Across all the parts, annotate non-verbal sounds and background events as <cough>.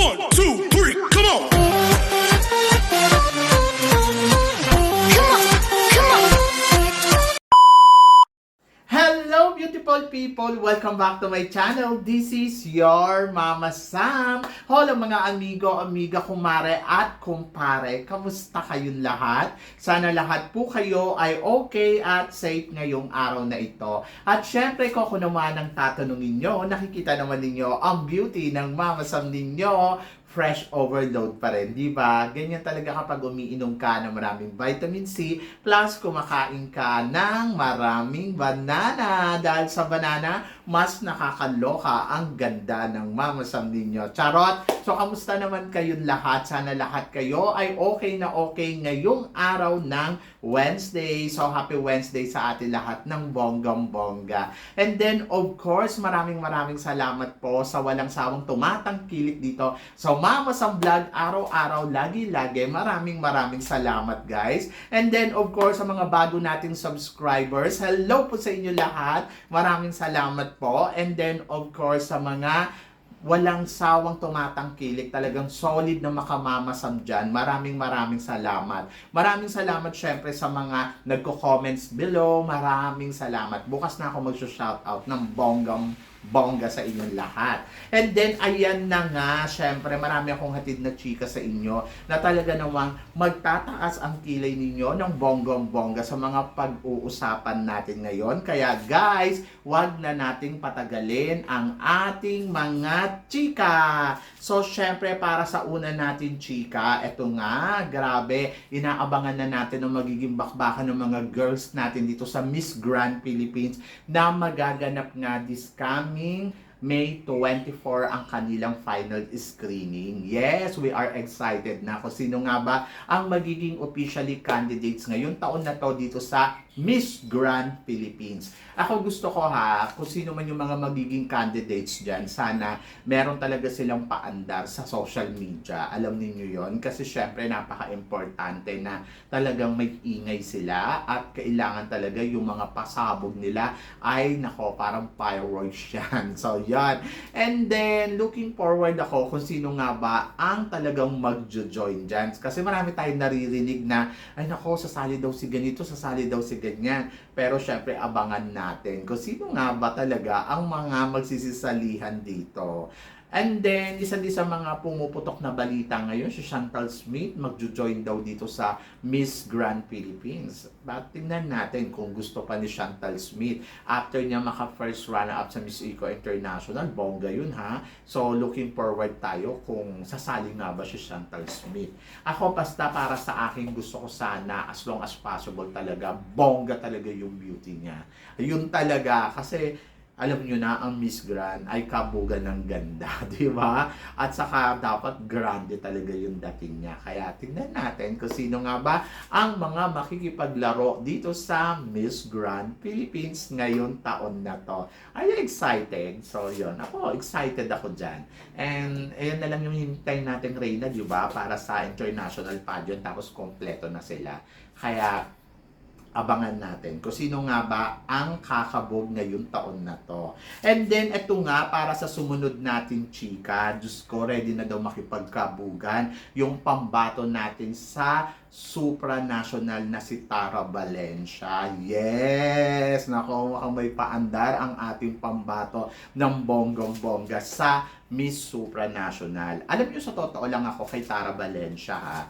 One, two, beautiful people! Welcome back to my channel. This is your Mama Sam. Hello mga amigo, amiga, kumare at kumpare. Kamusta kayong lahat? Sana lahat po kayo ay okay at safe ngayong araw na ito. At syempre kung naman ang tatanungin nyo, nakikita naman ninyo ang beauty ng Mama Sam ninyo fresh overload pa rin, di ba? Ganyan talaga kapag umiinom ka ng maraming vitamin C, plus kumakain ka ng maraming banana. Dahil sa banana, mas nakakaloka ang ganda ng mamasam ninyo. Charot! So, kamusta naman kayong lahat? Sana lahat kayo ay okay na okay ngayong araw ng Wednesday. So, happy Wednesday sa atin lahat ng bonggang-bongga. And then, of course, maraming maraming salamat po sa walang sawang tumatangkilik dito sa Mama Sam Vlog araw-araw, lagi-lagi. Maraming maraming salamat guys. And then of course sa mga bago nating subscribers, hello po sa inyo lahat. Maraming salamat po. And then of course sa mga walang sawang tumatangkilik, talagang solid na makamamasam dyan. Maraming maraming salamat. Maraming salamat syempre sa mga nagko-comments below. Maraming salamat. Bukas na ako mag-shoutout ng bonggang bongga sa inyong lahat. And then, ayan na nga, syempre, marami akong hatid na chika sa inyo na talaga namang magtataas ang kilay ninyo ng bonggong bongga sa mga pag-uusapan natin ngayon. Kaya guys, wag na nating patagalin ang ating mga chika. So, syempre, para sa una natin chika, eto nga, grabe, inaabangan na natin ang magiging bakbakan ng mga girls natin dito sa Miss Grand Philippines na magaganap nga this coming May 24 ang kanilang final screening. Yes, we are excited na kung sino nga ba ang magiging officially candidates ngayong taon na to dito sa Miss Grand Philippines. Ako gusto ko ha, kung sino man yung mga magiging candidates dyan, sana meron talaga silang paandar sa social media. Alam niyo yon Kasi syempre napaka-importante na talagang may ingay sila at kailangan talaga yung mga pasabog nila ay nako parang fireworks yan. <laughs> So yan. And then looking forward ako kung sino nga ba ang talagang magjo-join dyan. Kasi marami tayong naririnig na ay nako sasali daw si ganito, sasali daw si ganyan. Pero syempre abangan natin kung sino nga ba talaga ang mga magsisisalihan dito. And then, isa din sa mga pumuputok na balita ngayon, si Chantal Smith magjo-join daw dito sa Miss Grand Philippines. But tingnan natin kung gusto pa ni Chantal Smith. After niya maka-first runner-up sa Miss Eco International, bongga yun ha. So, looking forward tayo kung sasali nga ba si Chantal Smith. Ako, basta para sa akin, gusto ko sana, as long as possible talaga, bongga talaga yung beauty niya. Yun talaga, kasi alam nyo na, ang Miss Grand ay kabugan ng ganda, <laughs> di ba? At saka dapat grande talaga yung dating niya. Kaya tingnan natin kung sino nga ba ang mga makikipaglaro dito sa Miss Grand Philippines ngayon taon na to. Are you excited? So, yun. Ako, excited ako dyan. And, ayun na lang yung hintayin natin, Reyna, di ba? Para sa international pageant, tapos kompleto na sila. Kaya, abangan natin kung sino nga ba ang kakabog ngayong taon na to. And then, ito nga, para sa sumunod natin chika, Diyos ko, ready na daw makipagkabugan yung pambato natin sa supranational na si Tara Valencia. Yes! Nako, mukhang may paandar ang ating pambato ng bonggong-bongga sa Miss Supranational. Alam niyo, sa totoo lang ako kay Tara Valencia, ha?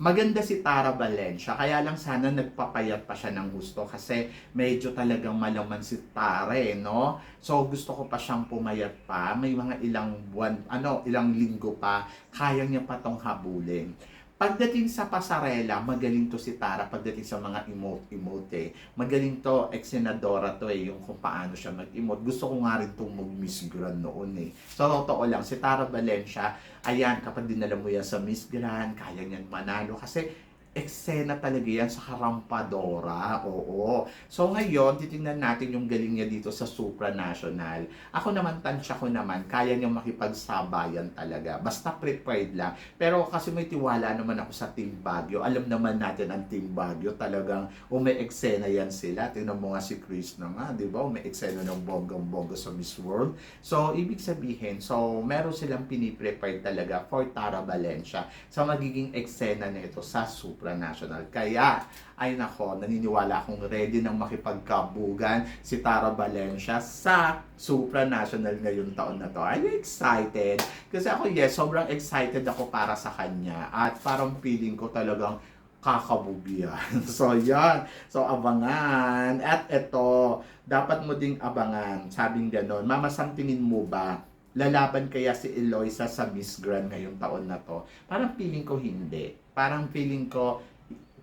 Maganda si Tara Valencia, kaya lang sana nagpapayat pa siya ng gusto kasi medyo talagang malaman si Tara eh, no? So gusto ko pa siyang pumayat pa, may mga ilang buwan, ano, ilang linggo pa, kaya niya pa tong habulin. Pagdating sa pasarela, magaling to si Tara pagdating sa mga emote-emote eh. Magaling to, ex-senadora to eh, yung kung paano siya mag-emote. Gusto ko nga rin itong mag-Miss Grand noon eh. So, totoo lang, si Tara Valencia, ayan, kapag dinala mo yan sa Miss Grand, kaya niyan manalo. Kasi, eksena talaga yan sa Karampadora. Oo. So ngayon, titingnan natin yung galing niya dito sa supranational. Ako naman, tansya ko naman, kaya niyang makipagsabayan talaga. Basta prepared lang. Pero kasi may tiwala naman ako sa Team Baguio. Alam naman natin ang Team Baguio. Talagang umi-eksena yan sila. Tingnan mo nga si Chris na nga, di ba? Umi-eksena ng bonggang-bongga sa Miss World. So, ibig sabihin, so meron silang piniprepare talaga for Tara Valencia sa magiging eksena nito sa supranational. Kaya, ay nako, naniniwala akong ready nang makipagkabugan si Tara Valencia sa supranational ngayong taon na to. Are you excited? Kasi ako, yes, sobrang excited ako para sa kanya. At parang feeling ko talagang kakabubiyan. <laughs> so, yan. So, abangan. At ito, dapat mo ding abangan. Sabing ganon, Mama tingin mo ba lalaban kaya si Eloisa sa Miss Grand ngayong taon na to? Parang feeling ko hindi. Parang feeling ko,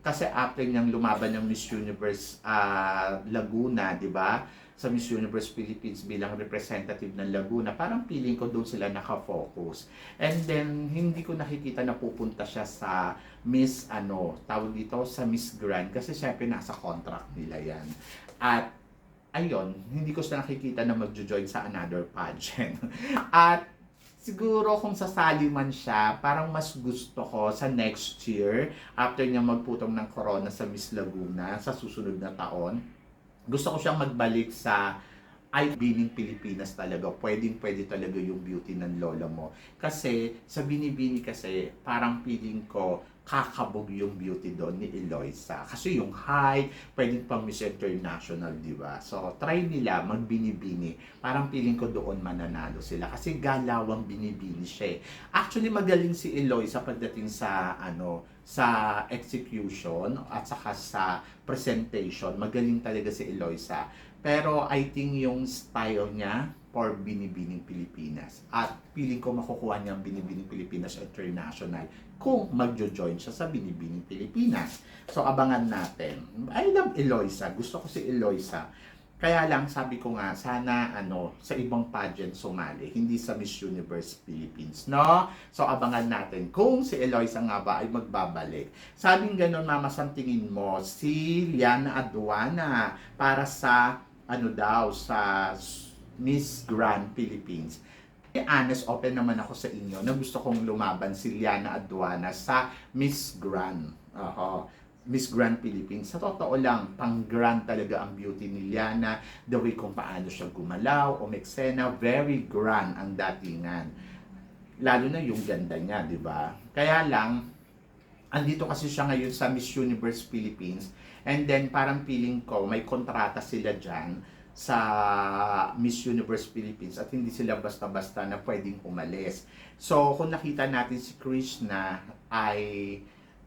kasi after niyang lumaban ng Miss Universe ah, Laguna, di ba? Sa Miss Universe Philippines bilang representative ng Laguna, parang feeling ko doon sila nakafocus. And then, hindi ko nakikita na pupunta siya sa Miss, ano, tawag dito, sa Miss Grand. Kasi syempre nasa contract nila yan. At ayun, hindi ko siya nakikita na magjo-join sa another pageant. <laughs> At siguro kung sasali man siya, parang mas gusto ko sa next year, after niya magputong ng corona sa Miss Laguna, sa susunod na taon, gusto ko siyang magbalik sa ay Bining Pilipinas talaga. Pwedeng pwede talaga yung beauty ng lola mo. Kasi sa Binibini kasi parang feeling ko kakabog yung beauty doon ni Eloisa. Kasi yung height, pwedeng pang Miss International, di ba? So, try nila magbinibini. Parang feeling ko doon mananalo sila. Kasi galawang binibini siya eh. Actually, magaling si Eloisa pagdating sa, ano, sa execution at saka sa presentation. Magaling talaga si Eloisa. Pero I think yung style niya for Binibining Pilipinas. At feeling ko makukuha niya ang Binibining Pilipinas International kung magjo-join siya sa Binibining Pilipinas. So abangan natin. I love Eloisa. Gusto ko si Eloisa. Kaya lang sabi ko nga sana ano sa ibang pageant sumali, hindi sa Miss Universe Philippines, no? So abangan natin kung si Eloisa nga ba ay magbabalik. Sabing ganun mama sa tingin mo si Liana Aduana para sa ano daw sa Miss Grand Philippines. Eh, honest, open naman ako sa inyo na gusto kong lumaban si Liana Aduana sa Miss Grand. Oho. Miss Grand Philippines. Sa totoo lang, pang grand talaga ang beauty ni Liana. The way kung paano siya gumalaw, umeksena, very grand ang datingan. Lalo na yung ganda niya, di ba? Kaya lang, andito kasi siya ngayon sa Miss Universe Philippines. And then, parang feeling ko, may kontrata sila dyan sa Miss Universe Philippines at hindi sila basta-basta na pwedeng umalis. So, kung nakita natin si Krishna ay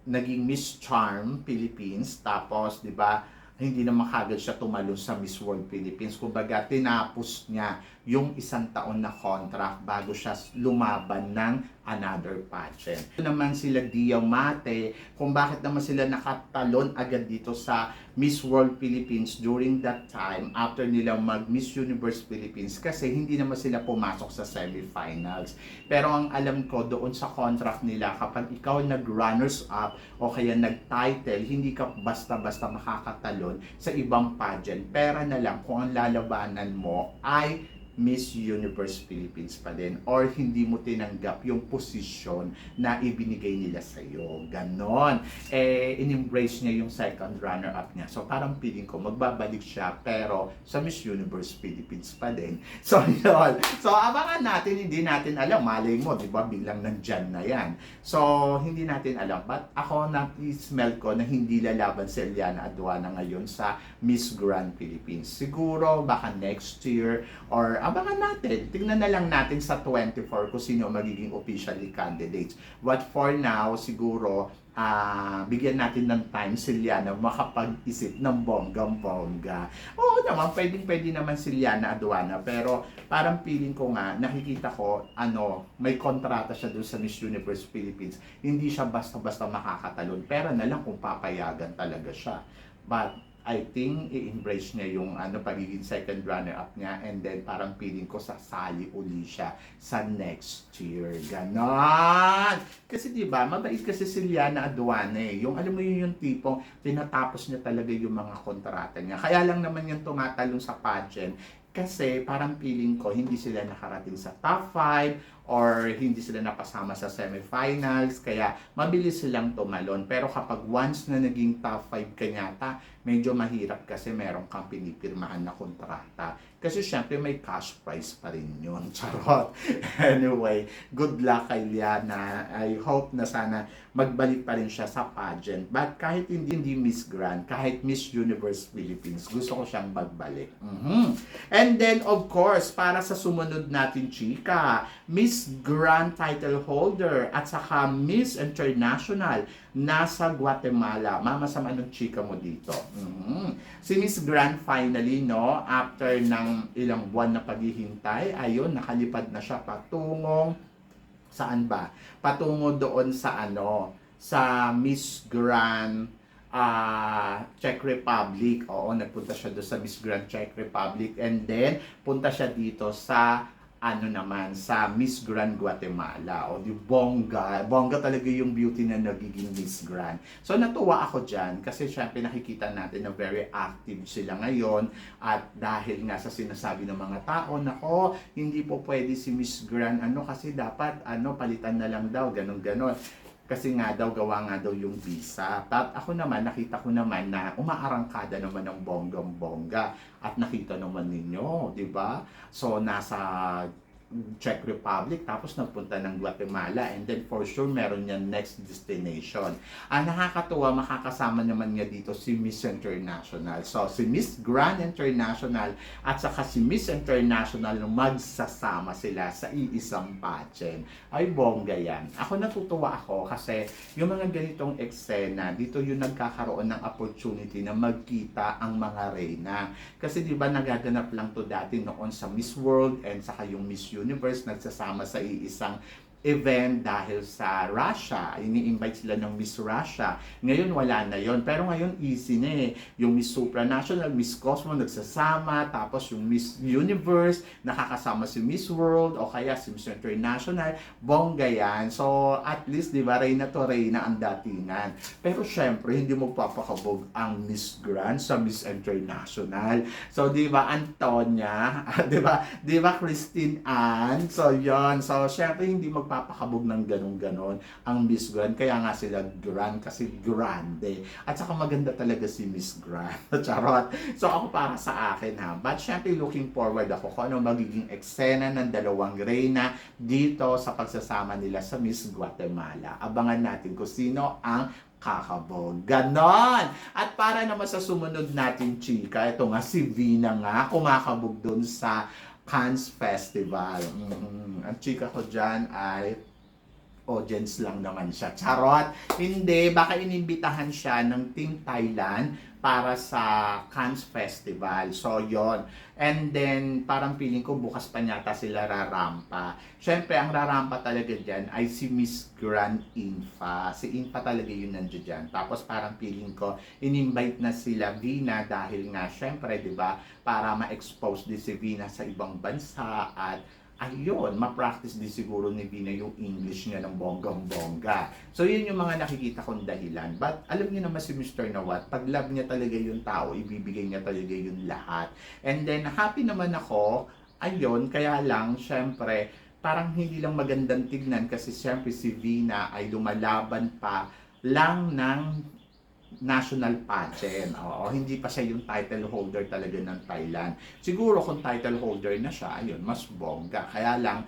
naging Miss Charm Philippines tapos 'di ba hindi na makagad siya tumalo sa Miss World Philippines. Kumbaga, tinapos niya yung isang taon na contract bago siya lumaban ng another pageant. Ito naman sila Diamante, kung bakit naman sila nakatalon agad dito sa Miss World Philippines during that time after nila mag Miss Universe Philippines kasi hindi naman sila pumasok sa semifinals. Pero ang alam ko doon sa contract nila kapag ikaw nag-runners up o kaya nag-title, hindi ka basta-basta makakatalon sa ibang pageant. Pera na lang kung ang lalabanan mo ay Miss Universe Philippines pa din or hindi mo tinanggap yung posisyon na ibinigay nila sa iyo. Ganon. Eh, in-embrace niya yung second runner-up niya. So, parang feeling ko, magbabalik siya pero sa Miss Universe Philippines pa din. <laughs> So, yun. So, abangan natin, hindi natin alam. Malay mo, di ba, biglang nandyan na yan. So, hindi natin alam. But ako, na-smell ko na hindi lalaban si Eliana Aduana ngayon sa Miss Grand Philippines. Siguro, baka next year or abangan natin. Tingnan na lang natin sa 24 kung sino magiging officially candidates. But for now, siguro, ah bigyan natin ng time si Liana makapag-isip ng bonggang-bongga. Oo naman, pwedeng-pwede naman si Liana Aduana. Pero parang feeling ko nga, nakikita ko, ano, may kontrata siya doon sa Miss Universe Philippines. Hindi siya basta-basta makakatalon. Pero na lang kung papayagan talaga siya. But I think i-embrace niya yung ano pagiging second runner-up niya and then parang feeling ko sasali uli siya sa next year. Ganon! Kasi di ba mabait kasi si Liana Aduane. Yung alam mo yun yung tipong tinatapos niya talaga yung mga kontrata niya. Kaya lang naman yung tumatalong sa pageant kasi parang feeling ko hindi sila nakarating sa top 5 or hindi sila napasama sa semifinals kaya mabilis silang tumalon pero kapag once na naging top 5 ka yata medyo mahirap kasi meron kang pinipirmahan na kontrata. Kasi syempre may cash prize pa rin yun. <laughs> Charot. Anyway good luck kay Liana. I hope na sana magbalik pa rin siya sa pageant. But kahit hindi, hindi Miss Grand kahit Miss Universe Philippines gusto ko siyang magbalik. Mhm. And then, of course, para sa sumunod natin, chika, Miss Grand Title Holder at saka Miss International nasa Guatemala. Mama, sa anong chika mo dito? Mhm. Si Miss Grand finally, no, after ng ilang buwan na paghihintay, ayun, nakalipad na siya patungong saan ba? Patungo doon sa ano, sa Miss Grand ah Czech Republic. Oo, nagpunta siya doon sa Miss Grand Czech Republic and then punta siya dito sa ano naman sa Miss Grand Guatemala. O di bongga. Bongga talaga yung beauty na nagiging Miss Grand. So natuwa ako dyan kasi syempre nakikita natin na very active sila ngayon. At dahil nga sa sinasabi ng mga tao nako hindi po pwede si Miss Grand ano kasi dapat ano palitan na lang daw ganon ganon kasi nga daw gawa nga daw yung visa. At ako naman, nakita ko naman na umaarangkada naman ng bonggang-bongga. At nakita naman ninyo, di ba? So, nasa Czech Republic, tapos nagpunta ng Guatemala, and then for sure meron yan next destination. Ang nakakatuwa, makakasama naman niya dito si Miss International. So, si Miss Grand International at saka si Miss International magsasama sila sa iisang pageant. Ay, bongga yan. Ako natutuwa ako kasi yung mga ganitong eksena, dito yung nagkakaroon ng opportunity na magkita ang mga reyna. Kasi di ba nagaganap lang to dati noon sa Miss World and saka yung Miss Universe nagsasama sa iisang event dahil sa Russia. Ini-invite sila ng Miss Russia. Ngayon wala na yon Pero ngayon easy na eh. Yung Miss Supranational, Miss Cosmo nagsasama. Tapos yung Miss Universe, nakakasama si Miss World o kaya si Miss International. Bongga yan. So at least, di ba, Reyna to Reyna ang datingan. Pero syempre, hindi mo papakabog ang Miss Grand sa Miss International. So, di ba, Antonia, <laughs> di ba, di ba, Christine Ann, so yon So, syempre, hindi magpapakabog ng ganun-ganon ang Miss Grand. Kaya nga sila Grand kasi grande. At saka maganda talaga si Miss Grand. <laughs> Charot. So, ako para sa akin ha. But syempre, looking forward ako kung ano magiging eksena ng dalawang reyna dito sa pagsasama nila sa Miss Guatemala. Abangan natin kung sino ang kakabog. Ganon! At para naman sa sumunod natin, chika, ito nga si Vina nga, kumakabog dun sa Cannes Festival. Mm, ang chika ko dyan ay audience lang naman siya. Charot! Hindi, baka inimbitahan siya ng Team Thailand para sa Cannes Festival. So, yon And then, parang feeling ko bukas pa nyata sila rarampa. Siyempre, ang rarampa talaga dyan ay si Miss Grand Infa. Si Infa talaga yun nandiyo dyan. Tapos parang feeling ko, in-invite na sila Vina dahil nga, syempre, di ba, para ma-expose din si Vina sa ibang bansa at ayun, ma-practice din siguro ni Vina yung English niya ng bonggang-bongga. So, yun yung mga nakikita kong dahilan. But, alam niyo naman si Mr. Nawat, pag love niya talaga yung tao, ibibigay niya talaga yung lahat. And then, happy naman ako, ayun, kaya lang, syempre, parang hindi lang magandang tignan kasi syempre si Vina ay lumalaban pa lang ng national pageant. Oo, hindi pa siya yung title holder talaga ng Thailand. Siguro kung title holder na siya, ayun, mas bongga. Kaya lang,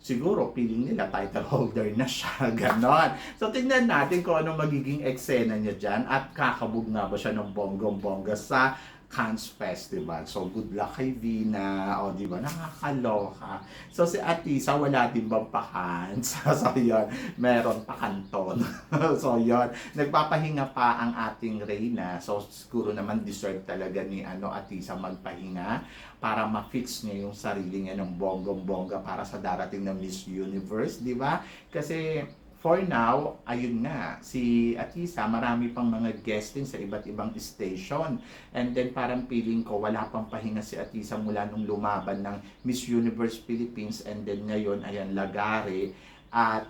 siguro feeling nila title <laughs> holder na siya. <laughs> Ganon. So, tingnan natin kung ano magiging eksena niya dyan at kakabog nga ba siya ng bonggong-bongga sa Cannes Festival. So, good luck kay Vina. O, di ba? Nakakaloka. So, si Atisa, wala din bang pa-Cannes? <laughs> so, yun. Meron pa kanton. <laughs> so, yun. Nagpapahinga pa ang ating Reyna. So, siguro naman deserve talaga ni ano, Atisa magpahinga para ma-fix niya yung sarili niya ng bonggong-bongga para sa darating na Miss Universe, di ba? Kasi for now, ayun nga, si Atisa, marami pang mga guesting sa iba't ibang station. And then parang feeling ko, wala pang pahinga si Atisa mula nung lumaban ng Miss Universe Philippines and then ngayon, ayan, Lagare. At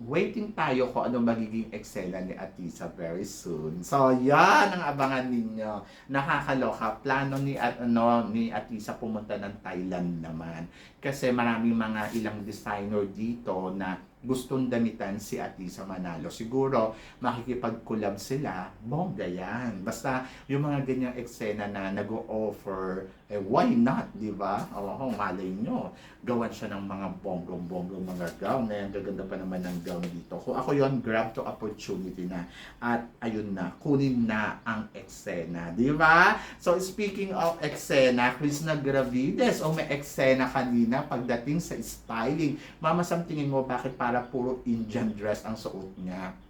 waiting tayo kung ano magiging eksena ni Atisa very soon. So, yan ang abangan ninyo. Nakakaloka. Plano ni at ano ni Atisa pumunta ng Thailand naman. Kasi maraming mga ilang designer dito na gustong damitan si Atisa Manalo. Siguro makikipag-collab sila, bongga yan. Basta yung mga ganyang eksena na nag-offer, eh why not, di ba? Oo, malay nyo. Gawan siya ng mga bonggong-bonggong mga gown. Ngayon, gaganda pa naman ng gown dito. Kung ako yon grab to opportunity na. At ayun na, kunin na ang eksena. Di ba? So, speaking of eksena, Chris na Gravides, o may eksena kanina pagdating sa styling. Mama Sam, tingin mo bakit para puro Indian dress ang suot niya?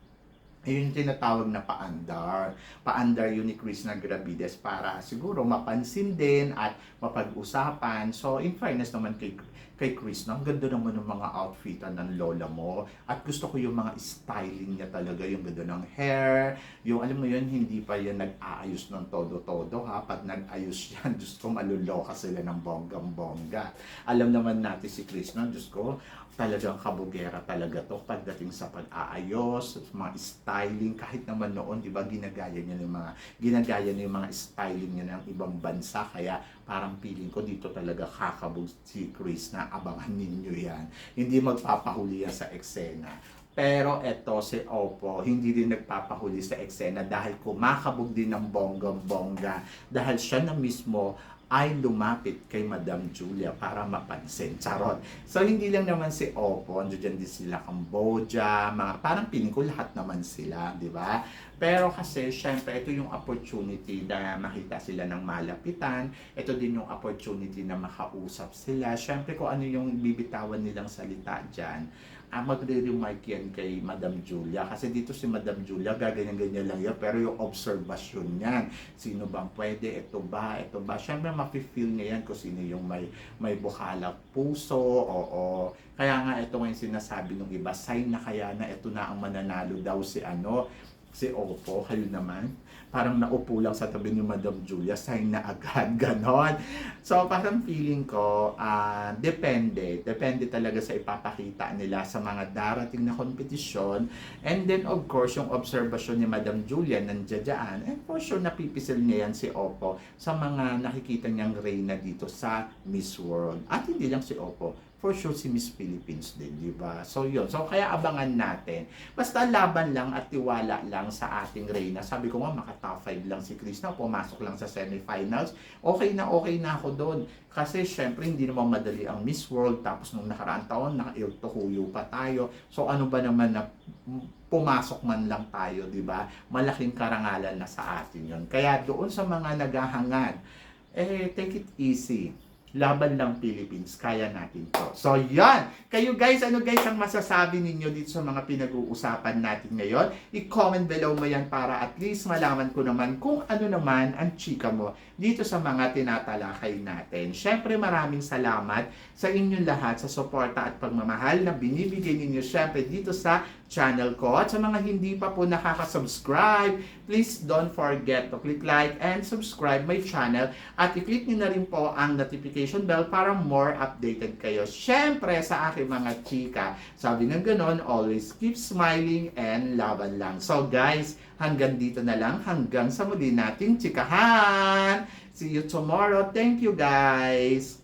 Yun yung tinatawag na paandar. Paandar yun ni Chris na Gravides para siguro mapansin din at mapag-usapan. So, in fairness naman kay, kay Chris, no, ang ganda naman ng mga outfitan ng lola mo. At gusto ko yung mga styling niya talaga, yung ganda ng hair, yung alam mo yun, hindi pa yan nag-aayos ng todo-todo ha. Pag nag-ayos <laughs> yan, Diyos ko, maluloka sila ng bonggang-bongga. Alam naman natin si Chris, no, Diyos ko, talagang kabugera talaga to pagdating sa pag-aayos, mga styling, kahit naman noon, di ba, ginagaya niya yung mga, ginagaya niya yung mga styling niya ng ibang bansa, kaya parang feeling ko dito talaga kakabog si Chris na abangan ninyo yan. Hindi magpapahuli yan sa eksena. Pero eto si Oppo, hindi din nagpapahuli sa eksena dahil kumakabog din ng bonggang-bongga dahil siya na mismo ay lumapit kay Madam Julia para mapansin. Charot. So, hindi lang naman si Oppo, andyan dyan din sila Cambodia, mga, parang piling ko lahat naman sila, di ba? Pero kasi, syempre, ito yung opportunity na makita sila ng malapitan. Ito din yung opportunity na makausap sila. Syempre, kung ano yung bibitawan nilang salita dyan, ah, magre-remark yan kay Madam Julia. Kasi dito si Madam Julia, gaganyan-ganyan lang yan. Pero yung observation niyan, sino bang pwede, ito ba, ito ba. Siyempre, mafe-feel niya yan kung sino yung may, may bukalak puso, oo. Kaya nga, ito nga yung sinasabi ng iba, sign na kaya na ito na ang mananalo daw si ano, si Oppo, kayo naman. Parang naupo lang sa tabi ni Madam Julia, sign na agad, <laughs> ganon. So, parang feeling ko, ah, depende. Depende talaga sa ipapakita nila sa mga darating na kompetisyon. And then, of course, yung observation ni Madam Julia nandiyan dyan. And for sure, napipisil niya yan si Oppo sa mga nakikita niyang reyna dito sa Miss World. At hindi lang si Oppo, for sure si Miss Philippines din, di ba? So yun. So kaya abangan natin. Basta laban lang at tiwala lang sa ating Reyna. Sabi ko nga maka top 5 lang si Chris na pumasok lang sa semifinals. Okay na okay na ako doon. Kasi syempre hindi naman madali ang Miss World tapos nung nakaraang taon naka huyo pa tayo. So ano ba naman na pumasok man lang tayo, di ba? Malaking karangalan na sa atin yon. Kaya doon sa mga naghahangad, eh take it easy laban lang Philippines, kaya natin to. So, yan. Kayo guys, ano guys ang masasabi ninyo dito sa mga pinag-uusapan natin ngayon? I-comment below mo yan para at least malaman ko naman kung ano naman ang chika mo dito sa mga tinatalakay natin. Siyempre, maraming salamat sa inyong lahat sa suporta at pagmamahal na binibigay ninyo siyempre dito sa channel ko. At sa mga hindi pa po nakaka-subscribe, please don't forget to click like and subscribe my channel at i-click nyo na rin po ang notification bell para more updated kayo. Siyempre sa aking mga chika, sabi ng ganon, always keep smiling and laban lang. So guys, hanggang dito na lang, hanggang sa muli nating chikahan. See you tomorrow. Thank you guys.